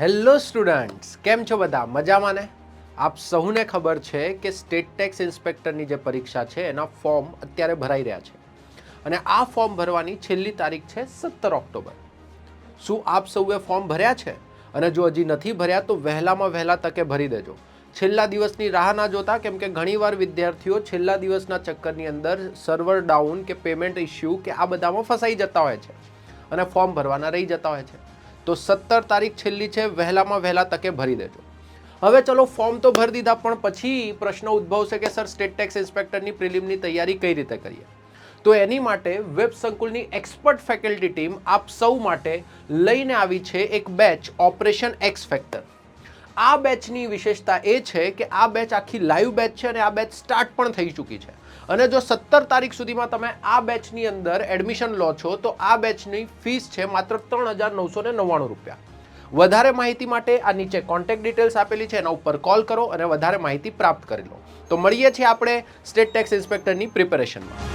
Hello students, કેમ છો બધા? મજામાં ને? આપ સૌને ખબર છે કે સ્ટેટ ટેક્સ ઇન્સ્પેક્ટરની જે પરીક્ષા છે, એના ફોર્મ અત્યારે ભરાઈ રહ્યા છે. અને આ ફોર્મ ભરવાની છેલ્લી તારીખ છે સત્તર ઓક્ટોબર. શું આપ સૌએ ફોર્મ ભર્યા છે? અને જો હજી નથી ભર્યા, તો વહેલામાં વહેલા તકે ભરી દેજો. છેલ્લા દિવસની રાહ ના જોતા, કેમ કે ઘણીવાર વિદ્યાર્થીઓ છેલ્લા દિવસના ચક્કરની અંદર સર્વર ડાઉન કે પેમેન્ટ ઇશ્યુ કે આ બધામાં ફસાઈ જતા હોય છે. અને ફોર્મ ભરવાના રહી જતા હોય છે. તો સત્તર તારીખ છેલ્લી છે, વહેલામાં વહેલા તકે ભરી દેજો. હવે ચલો ફોર્મ તો ભરી દીધા, પણ પછી પ્રશ્ન ઉદ્ભવશે કે, સર સ્ટેટ ટેક્સ ઇન્સ્પેક્ટરની પ્રિલિમની તૈયારી કઈ રીતે કરીએ? તો એની માટે વેબ સંકુલની એક્સપર્ટ ફેકલ્ટી ટીમ આપ સૌ માટે લઈને આવી છે એક બેચ ઓપરેશન એક્સ ફેક્ટર આ બેચની વિશેષતા એ છે કે આ બેચ આખી લાઈવ બેચ છે અને આ બેચ સ્ટાર્ટ પણ થઈ ચૂકી છે. અને જો સત્તર તારીખ સુધીમાં તમે આ બેચની અંદર એડમિશન લો છો, તો આ બેચની ફીસ છે માત્ર ત્રણ હજાર નવસો ને નવ્વાણું રૂપિયા. વધારે માહિતી માટે આ નીચે કોન્ટેક્ટ ડિટેલ્સ આપેલી છે, એના ઉપર કોલ કરો અને વધારે માહિતી પ્રાપ્ત કરી લો. તો મળીએ છીએ આપણે સ્ટેટ ટેક્સ ઇન્સ્પેક્ટરની પ્રિપેરેશનમાં